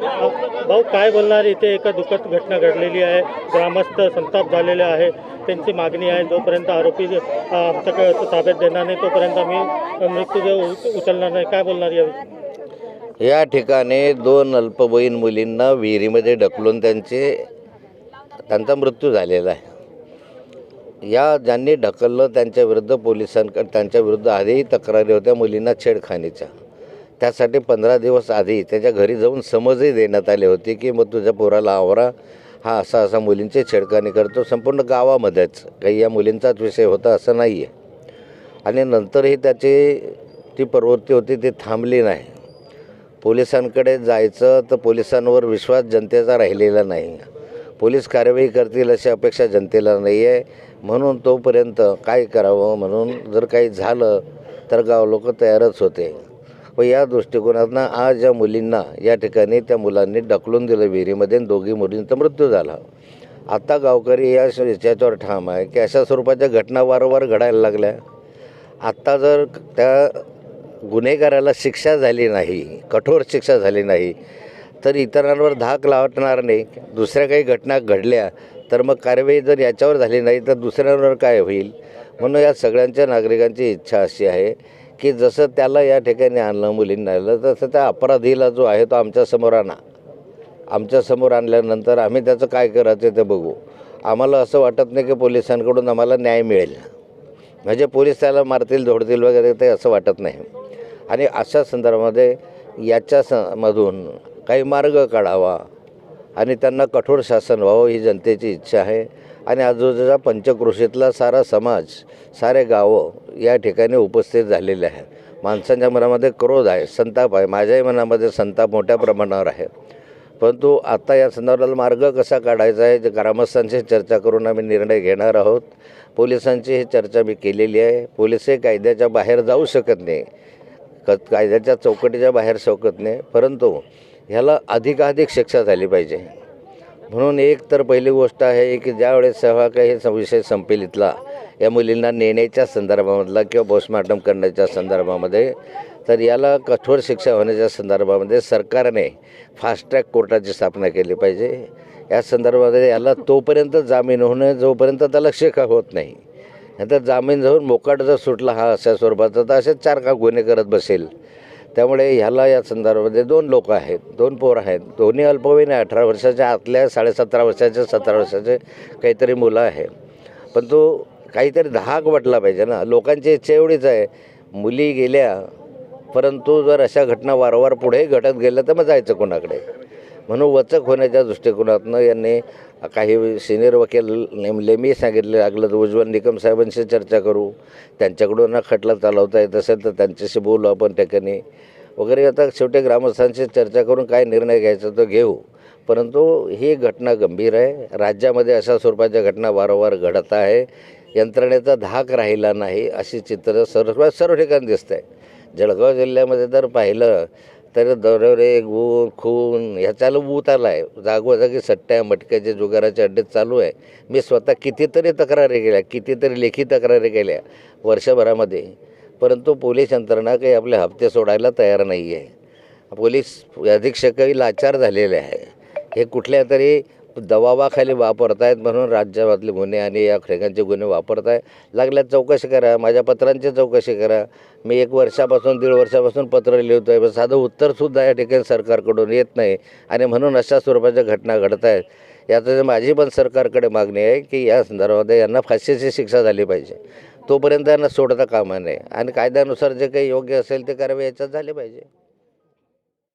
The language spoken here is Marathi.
भाऊ काय बोलणार? इथे एका दुःखद घटना घडलेली आहे. ग्रामस्थ संताप झालेले आहे. त्यांची मागणी आहे. जोपर्यंत आरोपी आमच्याकडे ताब्यात देणार नाही तोपर्यंत आम्ही मृत्यूदेह उचलणार नाही. काय बोलणार याविषयी या ठिकाणी दोन अल्पवयीन मुलींना विहिरीमध्ये ढकलून त्यांचे त्यांचा मृत्यू झालेला आहे. या ज्यांनी ढकललं त्यांच्या विरुद्ध पोलिसांकडे त्यांच्या विरुद्ध आधीही तक्रारी होत्या मुलींना छेडखानीच्या. त्यासाठी पंधरा दिवस आधी त्याच्या घरी जाऊन समजही देण्यात आले होते की मग तुझ्या पोराला आवरा. हा असा असा मुलींची छेडखानी करतो. संपूर्ण गावामध्येच काही या मुलींचाच विषय होता असं नाही आहे आणि नंतरही त्याची ती प्रवृत्ती होती ती थांबली नाही. पोलिसांकडे जायचं तर पोलिसांवर विश्वास जनतेचा राहिलेला नाही. पोलीस कार्यवाही करतील अशी अपेक्षा जनतेला नाही आहे म्हणून तोपर्यंत काय करावं? म्हणून जर काही झालं तर गाव लोक तयारच होते. व या दृष्टिकोनातनं आज या मुलींना या ठिकाणी त्या मुलांनी ढकलून दिलं विहिरीमध्ये दोघी मुलींचा मृत्यू झाला. आता गावकरी या याच्यावर ठाम आहे की अशा स्वरूपाच्या घटना वारंवार घडायला लागल्या. आत्ता जर त्या गुन्हेगाराला शिक्षा झाली नाही कठोर शिक्षा झाली नाही तर इतरांवर धाक लावणार नाही दुसऱ्या काही घटना घडल्या तर मग कारवाई जर याच्यावर झाली नाही तर दुसऱ्यांवर काय होईल? म्हणून या सगळ्यांच्या नागरिकांची इच्छा अशी आहे की जसं त्याला या ठिकाणी आणलं मुलींना आणलं तसं त्या अपराधीला जो आहे तो आमच्यासमोर आणा. आमच्यासमोर आणल्यानंतर आम्ही त्याचं काय करायचं ते बघू. आम्हाला असं वाटत नाही की पोलिसांकडून आम्हाला न्याय मिळेल. म्हणजे पोलीस त्याला मारतील धोडतील वगैरे ते असं वाटत नाही. आणि अशा संदर्भामध्ये याच्या स मधून काही मार्ग काढावा आणि त्यांना कठोर शासन व्हावं ही जनतेची इच्छा आहे. आणि आजूबाजूच्या पंचक्रोशीतला सारा समाज सारे गावं या ठिकाणी उपस्थित झालेले आहेत. माणसांच्या मनामध्ये क्रोध आहे संताप आहे माझ्याही मनामध्ये संताप मोठ्या प्रमाणावर आहे. परंतु आता या संदर्भात मार्ग कसा काढायचा आहे जे ग्रामस्थांशी चर्चा करून आम्ही निर्णय घेणार आहोत पोलिसांची ही चर्चा मी केलेली आहे. पोलिसही कायद्याच्या बाहेर जाऊ शकत नाही क कायद्याच्या चौकटीच्या बाहेर शकत नाही परंतु ह्याला अधिकाधिक शिक्षा झाली पाहिजे. म्हणून एक तर पहिली गोष्ट आहे की ज्यावेळेस सेवा काही हे विषय संपेल इथला या मुलींना नेण्याच्या संदर्भामधला किंवा पोस्टमार्टम करण्याच्या संदर्भामध्ये तर याला कठोर शिक्षा होण्याच्या संदर्भामध्ये सरकारने फास्ट ट्रॅक कोर्टाची स्थापना केली पाहिजे. या संदर्भामध्ये याला तोपर्यंत जामीन होणं जोपर्यंत त्याला शिक्षा होत नाही. नंतर जामीन जाऊन मोकाट जर सुटला हा अशा स्वरूपाचा तर असे चार का गुन्हे करत बसेल. त्यामुळे ह्याला या संदर्भामध्ये दोन लोक आहेत दोन पोर आहेत. दोन्ही अल्पवयीन आहे अठरा वर्षाच्या आतल्या साडेसतरा वर्षाचे सतरा वर्षाचे काहीतरी मुलं आहे पण तो काहीतरी धाक वाटला पाहिजे ना. लोकांची इच्छा एवढीच आहे मुली गेल्या परंतु जर अशा घटना वारंवार पुढे घटत गेल्या तर मग जायचं कोणाकडे? म्हणून वचक होण्याच्या दृष्टिकोनातनं यांनी काही सिनियर वकील नेमले मी सांगितले लागलं तर उज्ज्वल निकम साहेबांशी चर्चा करू त्यांच्याकडून खटला चालवता येत असेल तर त्यांच्याशी बोलू आपण ठिकाणी वगैरे आता शेवटी ग्रामस्थांशी चर्चा करून काय निर्णय घ्यायचा तो घेऊ. परंतु ही घटना गंभीर आहे. राज्यामध्ये अशा स्वरूपाच्या घटना वारंवार घडत आहे. यंत्रणेचा धाक राहिला नाही अशी चित्र सर्व सर्व ठिकाणी दिसत आहे जळगाव जिल्ह्यामध्ये जर पाहिलं तर दरोरे गुण खून ह्याच्याला ऊत आला आहे जागोजागी सट्ट्या मटक्याचे जुगाराचे अड्डे चालू आहे. मी स्वतः कितीतरी तक्रारी केल्या कितीतरी लेखी तक्रारी केल्या वर्षभरामध्ये. परंतु पोलीस यंत्रणा काही आपले हप्ते सोडायला तयार नाही आहे पोलीस अधीक्षकही लाचार झालेले आहे. हे कुठल्या तरी दबावाखाली वापरत आहेत म्हणून राज्यामधले गुन्हे आणि या ठिकाणचे गुन्हे वापरत आहे लागल्यात चौकशी करा माझ्या पत्रांची चौकशी करा. मी एक वर्षापासून दीड वर्षापासून पत्र लिहितो आहे पण साधं उत्तरसुद्धा या ठिकाणी सरकारकडून येत नाही. आणि म्हणून अशा स्वरूपाच्या घटना घडत आहेत याचं माझी पण सरकारकडे मागणी आहे की या संदर्भामध्ये यांना फाशीची शिक्षा झाली पाहिजे. तोपर्यंत यांना सोडता कामा नये. आणि कायद्यानुसार जे काही योग्य असेल ते कारवाई याच्यात झाली पाहिजे.